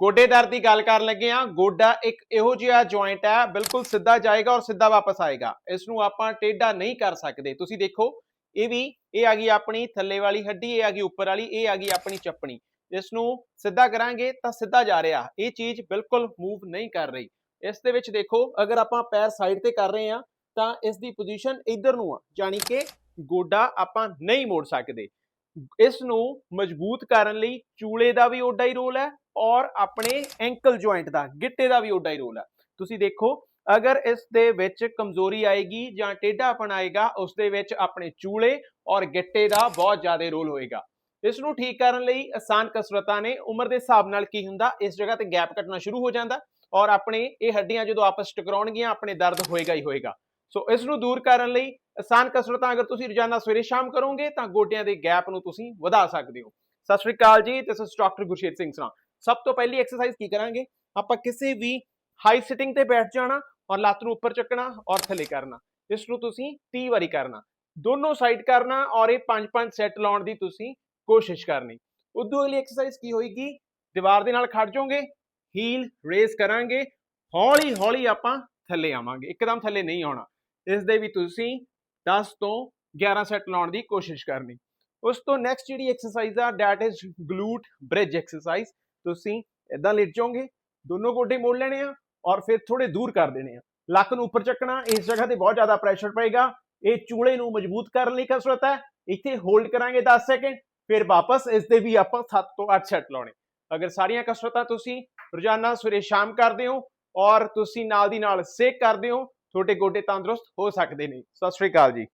ਗੋਡੇ ਦਰਦ ਦੀ ਗੱਲ ਕਰਨ ਲੱਗੇ ਆ ਗੋਡਾ ਇੱਕ ਇਹੋ ਜਿਹਾ ਜੁਆਇੰਟ ਹੈ, ਬਿਲਕੁਲ ਸਿੱਧਾ ਜਾਏਗਾ ਔਰ ਸਿੱਧਾ ਵਾਪਸ ਆਏਗਾ। ਇਸ ਨੂੰ ਆਪਾਂ ਟੇਢਾ ਨਹੀਂ ਕਰ ਸਕਦੇ। ਤੁਸੀਂ ਦੇਖੋ, ਇਹ ਵੀ, ਇਹ ਆ ਗਈ ਆਪਣੀ ਥੱਲੇ ਵਾਲੀ ਹੱਡੀ, ਇਹ ਆ ਗਈ ਉੱਪਰ ਵਾਲੀ, ਇਹ ਆ ਗਈ ਆਪਣੀ ਚੱਪਣੀ। ਇਸ ਨੂੰ ਸਿੱਧਾ ਕਰਾਂਗੇ ਤਾਂ ਸਿੱਧਾ ਜਾ ਰਿਹਾ। ਇਹ ਚੀਜ਼ ਬਿਲਕੁਲ ਮੂਵ ਨਹੀਂ ਕਰ ਰਹੀ। ਇਸ ਦੇ ਵਿੱਚ ਦੇਖੋ, ਅਗਰ ਆਪਾਂ ਪੈਰ ਸਾਈਡ ਤੇ ਕਰ ਰਹੇ ਆ ਤਾਂ ਇਸ ਦੀ ਪੋਜੀਸ਼ਨ ਇੱਧਰ ਨੂੰ ਆ। ਯਾਨੀ ਕਿ ਗੋਡਾ ਆਪਾਂ ਨਹੀਂ ਮੋੜ ਸਕਦੇ। ਇਸ ਨੂੰ ਮਜ਼ਬੂਤ ਕਰਨ ਲਈ ਚੂਲੇ ਦਾ ਵੀ ਓਡਾ ਹੀ ਰੋਲ ਹੈ। ਔਰ ਆਪਣੇ ਐਂਕਲ ਜੁਆਇੰਟ ਦਾ, ਗਿੱਟੇ ਦਾ ਵੀ ਓਡਾ ਹੀ ਰੋਲ ਆ। ਤੁਸੀਂ ਦੇਖੋ, ਅਗਰ ਇਸ ਦੇ ਵਿੱਚ ਕਮਜ਼ੋਰੀ ਆਏਗੀ ਜਾਂ ਟੇਢਾਪਣ ਆਏਗਾ, ਉਸ ਦੇ ਵਿੱਚ ਆਪਣੇ ਚੂਲੇ ਔਰ ਗਿੱਟੇ ਦਾ ਬਹੁਤ ਜ਼ਿਆਦਾ ਰੋਲ ਹੋਏਗਾ। ਇਸ ਨੂੰ ਠੀਕ ਕਰਨ ਲਈ ਆਸਾਨ ਕਸਰਤਾਂ ਨੇ। ਉਮਰ ਦੇ ਹਿਸਾਬ ਨਾਲ ਕੀ ਹੁੰਦਾ, ਇਸ ਜਗ੍ਹਾ ਤੇ ਗੈਪ ਕੱਟਣਾ ਸ਼ੁਰੂ ਹੋ ਜਾਂਦਾ ਔਰ ਆਪਣੇ ਇਹ ਹੱਡੀਆਂ ਜਦੋਂ ਆਪਸ ਟਕਰਾਉਣਗੀਆਂ, ਆਪਣੇ ਦਰਦ ਹੋਏਗਾ ਹੀ ਹੋਏਗਾ। ਸੋ ਇਸ ਨੂੰ ਦੂਰ ਕਰਨ ਲਈ ਆਸਾਨ ਕਸਰਤਾਂ ਅਗਰ ਤੁਸੀਂ ਰੋਜ਼ਾਨਾ ਸਵੇਰੇ ਸ਼ਾਮ ਕਰੋਗੇ, ਤਾਂ ਗੋਡਿਆਂ ਦੇ ਗੈਪ ਨੂੰ ਤੁਸੀਂ ਵਧਾ ਸਕਦੇ ਹੋ। ਸਤਿ ਸ਼੍ਰੀ ਅਕਾਲ ਜੀ this is doctor Gursher Singh Sra. ਸਭ ਤੋਂ ਪਹਿਲੀ ਐਕਸਰਸਾਈਜ਼ ਕੀ ਕਰਾਂਗੇ? ਆਪਾਂ ਕਿਸੇ ਵੀ ਹਾਈ ਸਿਟਿੰਗ ਤੇ ਬੈਠ ਜਾਣਾ ਔਰ ਲੱਤ ਨੂੰ ਉੱਪਰ ਚੱਕਣਾ ਔਰ ਥੱਲੇ ਕਰਨਾ। ਇਸ ਨੂੰ ਤੁਸੀਂ 30 ਵਾਰੀ ਕਰਨਾ। ਦੋਨੋਂ ਸਾਈਡ ਕਰਨਾ ਔਰ ਇਹ 5-5 ਸੈੱਟ ਲਾਉਣ ਦੀ ਤੁਸੀਂ ਕੋਸ਼ਿਸ਼ ਕਰਨੀ। ਉਦੋਂ ਅਗਲੀ ਐਕਸਰਸਾਈਜ਼ ਕੀ ਹੋਏਗੀ? ਦੀਵਾਰ ਦੇ ਨਾਲ ਖੜ ਜਾਓਗੇ ਹੀਲ ਰੇਜ਼ ਕਰਾਂਗੇ, ਹੌਲੀ ਹੌਲੀ ਆਪਾਂ ਥੱਲੇ ਆਵਾਂਗੇ। ਇੱਕਦਮ ਥੱਲੇ ਨਹੀਂ ਆਉਣਾ। ਇਸ ਦੇ ਵੀ ਤੁਸੀਂ 10 ਤੋਂ 11 ਸੈੱਟ ਲਾਉਣ ਦੀ ਕੋਸ਼ਿਸ਼ ਕਰਨੀ। ਉਸ ਤੋਂ ਨੈਕਸਟ ਜਿਹੜੀ ਐਕਸਰਸਾਈਜ਼ ਆ that is glute bridge exercise ਤੁਸੀਂ ਇਦਾਂ ਲੇਟ ਜਾਓਗੇ, ਦੋਨੋਂ ਗੋਡੇ ਮੋੜ ਲੈਣੇ ਆ ਔਰ ਫਿਰ ਥੋੜੇ ਦੂਰ ਕਰ ਦੇਣੇ ਆ। ਲੱਕ ਨੂੰ ਉੱਪਰ ਚੱਕਣਾ, ਇਸ ਜਗ੍ਹਾ ਤੇ ਬਹੁਤ ਜ਼ਿਆਦਾ ਪ੍ਰੈਸ਼ਰ ਪਏਗਾ। ਇਹ ਚੂਲੇ ਨੂੰ ਮਜ਼ਬੂਤ ਕਰਨ ਲਈ ਕਸਰਤ ਹੈ। ਇੱਥੇ ਹੋਲਡ ਕਰਾਂਗੇ 10 ਸੈਕਿੰਡ ਫਿਰ ਵਾਪਸ ਇਸ ਦੇ ਵੀ ਆਪਾਂ 7 ਤੋਂ 8 ਸੈੱਟ ਲਾਉਣੇ। ਅਗਰ ਸਾਰੀਆਂ ਕਸਰਤਾਂ ਤੁਸੀਂ ਰੋਜ਼ਾਨਾ ਸਵੇਰੇ ਸ਼ਾਮ ਕਰਦੇ ਹੋ ਔਰ ਤੁਸੀਂ ਨਾਲ ਦੀ ਨਾਲ ਸੇਕ ਕਰਦੇ ਹੋ, ਤੁਹਾਡੇ ਗੋਡੇ ਤੰਦਰੁਸਤ ਹੋ ਸਕਦੇ ਨੇ। ਸਤਿ ਸ਼੍ਰੀ ਅਕਾਲ ਜੀ।